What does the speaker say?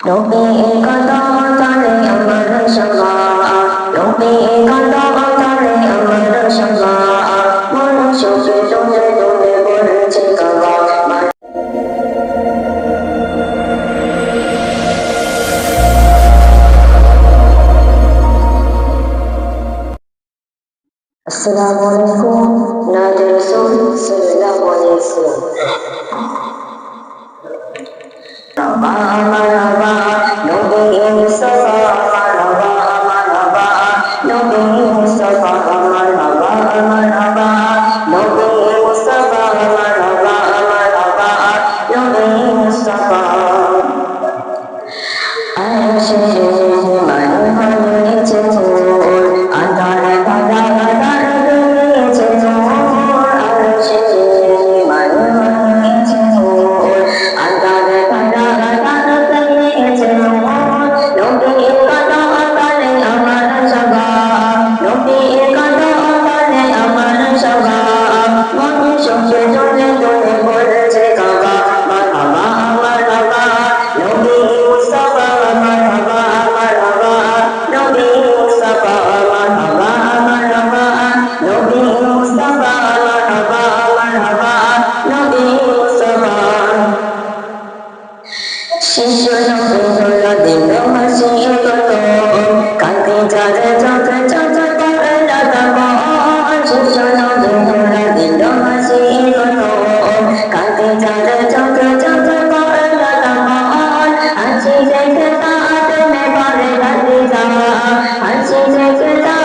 নবী কদম তলে আমার সঙ্গা নবী কদম তলে আমার সঙ্গা মন সুখে তুমি তুমি বলছে কাবা আসসালামু আলাইকুম নাজির রাসূল সাল্লাল্লাহু আলাইহি ওয়াসাল্লাম 啊含情最浅